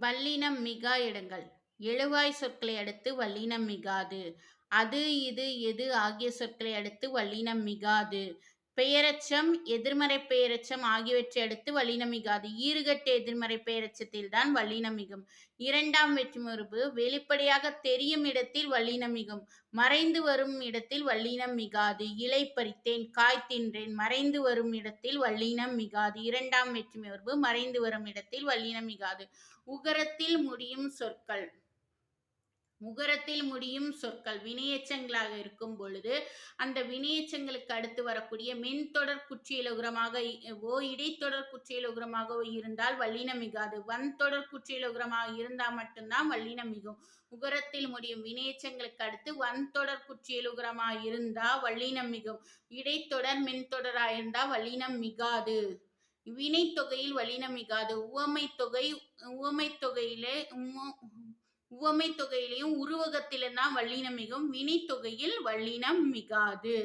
வல்லினம் மிகா இடங்கள். எழுவாய் சொற்களை அடுத்து வல்லினம் மிகாது. அது இது எது ஆகிய சொற்களை அடுத்து வல்லினம் மிகாது. பெயரச்சம் எதிர்மறை பெயரச்சம் ஆகியவற்றை அடுத்து வல்லினம் ஈறுகட்ட ஈறுகட்டு எதிர்மறை பெயரச்சத்தில் தான் வல்லினம் இரண்டாம் வெற்றிமுறுபு வெளிப்படையாக தெரியும் இடத்தில் வல்லினம் மறைந்து வரும் இடத்தில் வல்லினம் மிகாது இலை பறித்தேன் காய் தின்றேன் மறைந்து வரும் இடத்தில் வல்லினம் மிகாது இரண்டாம் வெற்றிமுறுபு மறைந்து வரும் இடத்தில் வல்லினம் மிகாது உகரத்தில் முடியும் சொற்கள். முகரத்தில் முடியும் சொற்கள் வினையச்சங்களாக இருக்கும் பொழுது அந்த வினையச்சங்களுக்கு அடுத்து வரக்கூடிய மென்தொடர் குற்றியலுகரமாக ஓ இடைத்தொடர் குற்றியலுகரமாகவோ இருந்தால் வல்லினம் மிகாது. வன்தொடர் குற்றியலுகரமாக இருந்தால் மட்டும்தான் வல்லினம் மிகும். உகரத்தில் முடியும் வினையச்சங்களுக்கு அடுத்து வன்தொடர் குற்றியலுகரமாக இருந்தால் வல்லினம் மிகும். இடைத்தொடர் மென்தொடராக இருந்தால் வல்லினம் மிகாது. வினைத்தொகையில் வல்லினம் மிகாது. உவமை தொகை உவமை தொகையிலே உவமை தொகையிலையும் உருவகத்திலும் தான் வல்லினம் மிகும் வினை தொகையில் வல்லினம் மிகாது.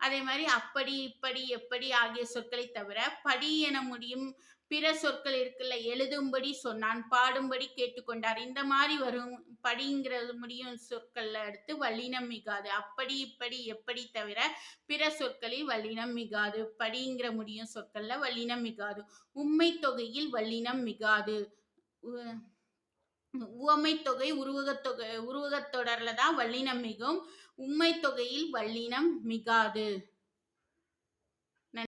அதே மாதிரி அப்படி இப்படி எப்படி ஆகிய சொற்களை தவிர படி என முடியும் பிற சொற்கள் இருக்குல்ல எழுதும்படி சொன்னான் பாடும்படி கேட்டுக்கொண்டார். இந்த மாதிரி வரும் படிங்கிறது முடியும் சொற்கள்ல அடுத்து வல்லினம் மிகாது. அப்படி இப்படி எப்படி தவிர பிற சொற்களில் வல்லினம் மிகாது. படிங்கிற முடியும் சொற்கள்ல வல்லினம் மிகாது. உண்மை தொகையில் வல்லினம் மிகாது. உவமைத்தொகை உவமை தொகை தான் வல்லினம் மிகும். உண்மை தொகையில் வல்லினம் மிகாது.